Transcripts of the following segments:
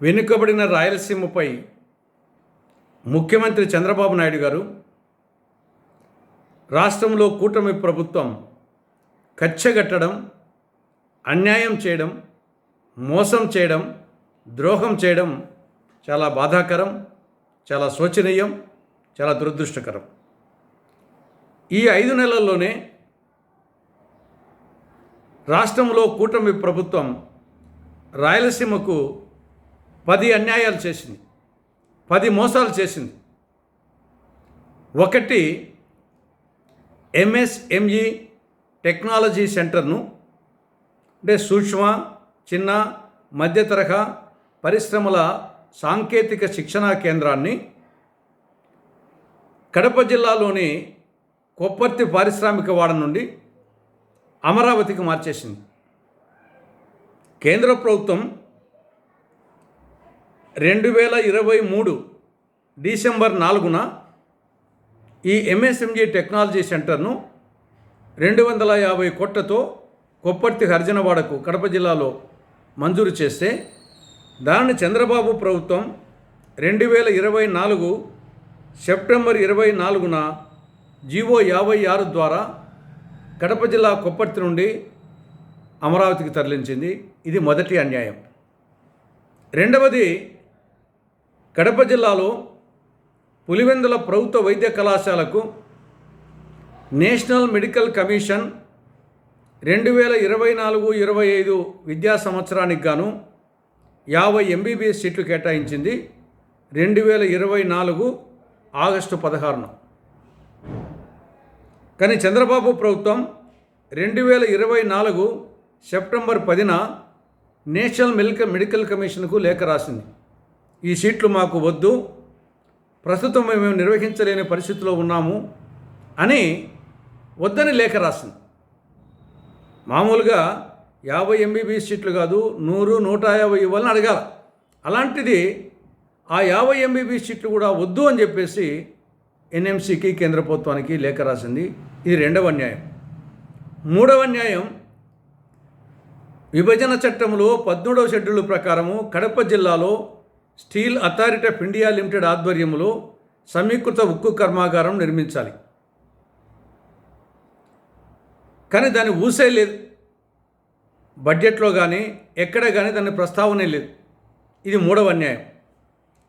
వెనుకబడిన రాయలసీమపై ముఖ్యమంత్రి చంద్రబాబు నాయుడు గారు రాష్ట్రంలో కూటమి ప్రభుత్వం కచ్చగట్టడం అన్యాయం చేయడం మోసం చేయడం ద్రోహం చేయడం చాలా బాధాకరం చాలా శోచనీయం చాలా దురదృష్టకరం. ఈ ఐదు నెలల్లోనే రాష్ట్రంలో కూటమి ప్రభుత్వం రాయలసీమకు పది అన్యాయాలు చేసింది. పది మోసాలు చేసింది. ఒకటి ఎంఎస్ఎంఈ టెక్నాలజీ సెంటర్ను అంటే సూక్ష్మ చిన్న మధ్యతరహా పరిశ్రమల సాంకేతిక శిక్షణా కేంద్రాన్ని కడప జిల్లాలోని కొప్పర్తి పారిశ్రామిక వాడ నుండి అమరావతికి మార్చేసింది. కేంద్ర ప్రభుత్వం రెండు వేల ఇరవై మూడు డిసెంబర్ నాలుగున ఈ ఎంఎస్ఎంజీ టెక్నాలజీ సెంటర్ను రెండు వందల యాభై కోట్లతో కొప్పర్తి హర్జనవాడకు కడప జిల్లాలో మంజూరు చేస్తే దానిని చంద్రబాబు ప్రభుత్వం రెండు వేల ఇరవై నాలుగు సెప్టెంబర్ ఇరవై నాలుగున జీవో యాభై ఆరు ద్వారా కడప జిల్లా కొప్పర్తి నుండి అమరావతికి తరలించింది. ఇది మొదటి అన్యాయం. రెండవది కడప జిల్లాలో పులివెందుల ప్రభుత్వ వైద్య కళాశాలకు నేషనల్ మెడికల్ కమిషన్ రెండు వేల ఇరవై నాలుగు ఇరవై ఐదు విద్యా సంవత్సరానికి గాను యాభై ఎంబీబీఎస్ సీట్లు కేటాయించింది రెండు వేల ఇరవై నాలుగు ఆగస్టు పదహారున. కానీ చంద్రబాబు ప్రభుత్వం రెండు వేల ఇరవై నాలుగు సెప్టెంబర్ పదిన నేషనల్ మెడికల్ మెడికల్ కమిషన్కు లేఖ రాసింది. ఈ సీట్లు మాకు వద్దు. ప్రస్తుతం మేము నిర్వహించలేని పరిస్థితిలో ఉన్నాము అని వద్దని లేఖ రాసింది. మామూలుగా యాభై ఎంబీబీఎస్ సీట్లు కాదు నూరు నూట యాభై ఇవ్వాలని అడగాల. అలాంటిది ఆ యాభై ఎంబీబీఎస్ సీట్లు కూడా వద్దు అని చెప్పేసి ఎన్ఎంసీకి కేంద్ర ప్రభుత్వానికి లేఖ రాసింది. ఇది రెండవ అన్యాయం మూడవ అన్యాయం విభజన చట్టంలో పద్మూడవ షెడ్యూల్ ప్రకారము కడప జిల్లాలో steel authority of India limited ఆధ్వర్యంలో సమీకృత ఉక్కు కర్మాగారం నిర్మించాలి. కానీ దాని ఊసే లేదు. బడ్జెట్లో కానీ ఎక్కడ కానీ దాని ప్రస్తావనే లేదు. ఇది మూడవ అన్యాయం.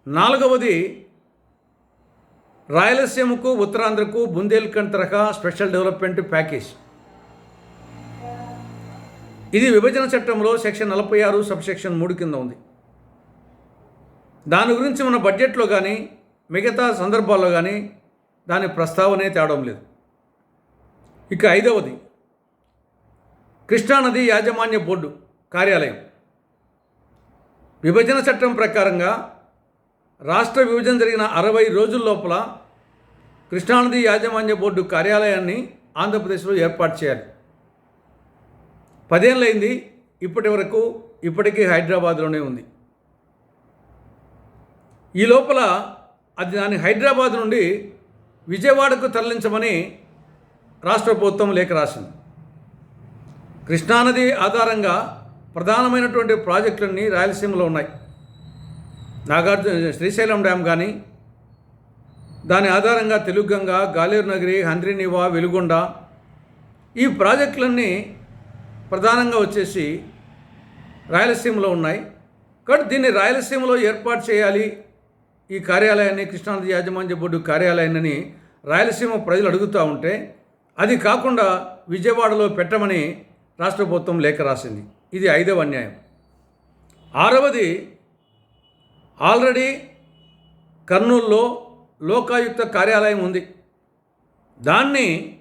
నాలుగవది రాయలసీమకు ఉత్తరాంధ్రకు బుందేల్ఖండ్ తరహా స్పెషల్ డెవలప్మెంట్ ప్యాకేజ్. ఇది విభజన చట్టంలో సెక్షన్ నలభై ఆరు సబ్ సెక్షన్ మూడు కింద ఉంది. దాని గురించి మన బడ్జెట్లో కానీ మిగతా సందర్భాల్లో కానీ దాని ప్రస్తావనే తేవడం లేదు. ఇక ఐదవది కృష్ణానది యాజమాన్య బోర్డు కార్యాలయం. విభజన చట్టం ప్రకారంగా రాష్ట్ర విభజన జరిగిన అరవై రోజుల లోపల కృష్ణానది యాజమాన్య బోర్డు కార్యాలయాన్ని ఆంధ్రప్రదేశ్లో ఏర్పాటు చేయాలి. పదేళ్ళైంది ఇప్పటి వరకు ఇప్పటికీ హైదరాబాద్లోనే ఉంది. ఈ లోపల అది దాన్ని హైదరాబాద్ నుండి విజయవాడకు తరలించమని రాష్ట్ర ప్రభుత్వం లేఖ రాసింది. కృష్ణానది ఆధారంగా ప్రధానమైనటువంటి ప్రాజెక్టులన్నీ రాయలసీమలో ఉన్నాయి. నాగార్జున శ్రీశైలం డ్యామ్ కానీ దాని ఆధారంగా తెలుగంగ గాలేరు నగరి హంద్రినివా వెలుగొండ ఈ ప్రాజెక్టులన్నీ ప్రధానంగా వచ్చేసి రాయలసీమలో ఉన్నాయి. కాబట్టి దీన్ని రాయలసీమలో ఏర్పాటు చేయాలి ఈ కార్యాలయాన్ని కృష్ణానది యాజమాన్య బోర్డు కార్యాలయాన్ని రాయలసీమ ప్రజలు అడుగుతూ ఉంటే అది కాకుండా విజయవాడలో పెట్టమని రాష్ట్ర ప్రభుత్వం లేఖ రాసింది. ఇది ఐదవ అన్యాయం. ఆరవది ఆల్రెడీ కర్నూలులో లోకాయుక్త కార్యాలయం ఉంది. దాన్ని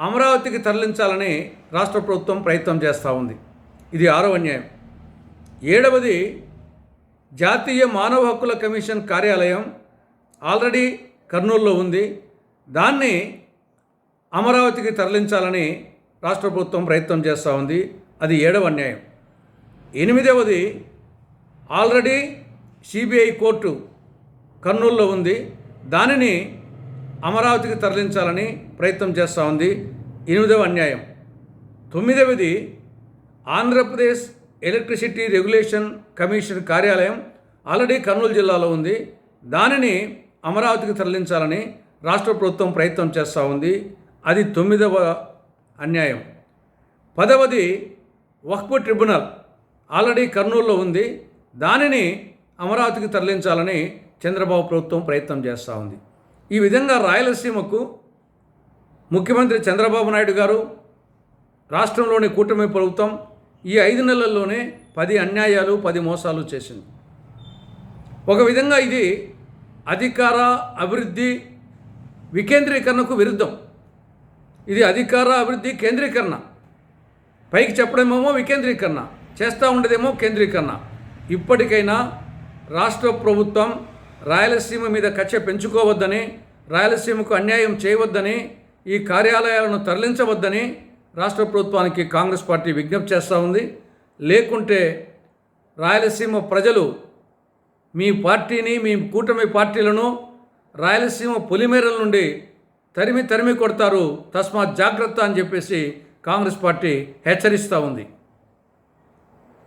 అమరావతికి తరలించాలని రాష్ట్ర ప్రభుత్వం ప్రయత్నం చేస్తూ ఉంది. ఇది ఆరవ అన్యాయం. ఏడవది జాతీయ మానవ హక్కుల కమిషన్ కార్యాలయం ఆల్రెడీ కర్నూలులో ఉంది. దాన్ని అమరావతికి తరలించాలని రాష్ట్ర ప్రభుత్వం ప్రయత్నం చేస్తూ ఉంది. అది ఏడవ అన్యాయం. ఎనిమిదవది ఆల్రెడీ సిబిఐ కోర్టు కర్నూలులో ఉంది. దానిని అమరావతికి తరలించాలని ప్రయత్నం చేస్తూ ఉంది. ఎనిమిదవ అన్యాయం. తొమ్మిదవది ఆంధ్రప్రదేశ్ ఎలక్ట్రిసిటీ రెగ్యులేషన్ కమిషన్ కార్యాలయం ఆల్రెడీ కర్నూలు జిల్లాలో ఉంది. దానిని అమరావతికి తరలించాలని రాష్ట్ర ప్రభుత్వం ప్రయత్నం చేస్తూ ఉంది. అది తొమ్మిదవ అన్యాయం. పదవది వక్ఫ్ ట్రిబ్యునల్ ఆల్రెడీ కర్నూలులో ఉంది. దానిని అమరావతికి తరలించాలని చంద్రబాబు ప్రభుత్వం ప్రయత్నం చేస్తూ ఉంది. ఈ విధంగా రాయలసీమకు ముఖ్యమంత్రి చంద్రబాబు నాయుడు గారు రాష్ట్రంలోని కూటమి ప్రభుత్వం ఈ ఐదు నెలల్లోనే పది అన్యాయాలు పది మోసాలు చేసింది. ఒక విధంగా ఇది అధికార అభివృద్ధి వికేంద్రీకరణకు విరుద్ధం. ఇది అధికార అభివృద్ధి కేంద్రీకరణ. పైకి చెప్పడమేమో వికేంద్రీకరణ చేస్తూ ఉండేదేమో కేంద్రీకరణ. ఇప్పటికైనా రాష్ట్ర ప్రభుత్వం రాయలసీమ మీద కక్ష పెంచుకోవద్దని రాయలసీమకు అన్యాయం చేయవద్దని ఈ కార్యాలయాలను తరలించవద్దని రాష్ట్ర ప్రభుత్వానికి కాంగ్రెస్ పార్టీ విజ్ఞప్తి చేస్తూ ఉంది. లేకుంటే రాయలసీమ ప్రజలు మీ పార్టీని మీ కూటమి పార్టీలను రాయలసీమ పొలిమేరల నుండి తరిమి తరిమి కొడతారు. తస్మాత్ జాగ్రత్త అని చెప్పేసి కాంగ్రెస్ పార్టీ హెచ్చరిస్తూ ఉంది.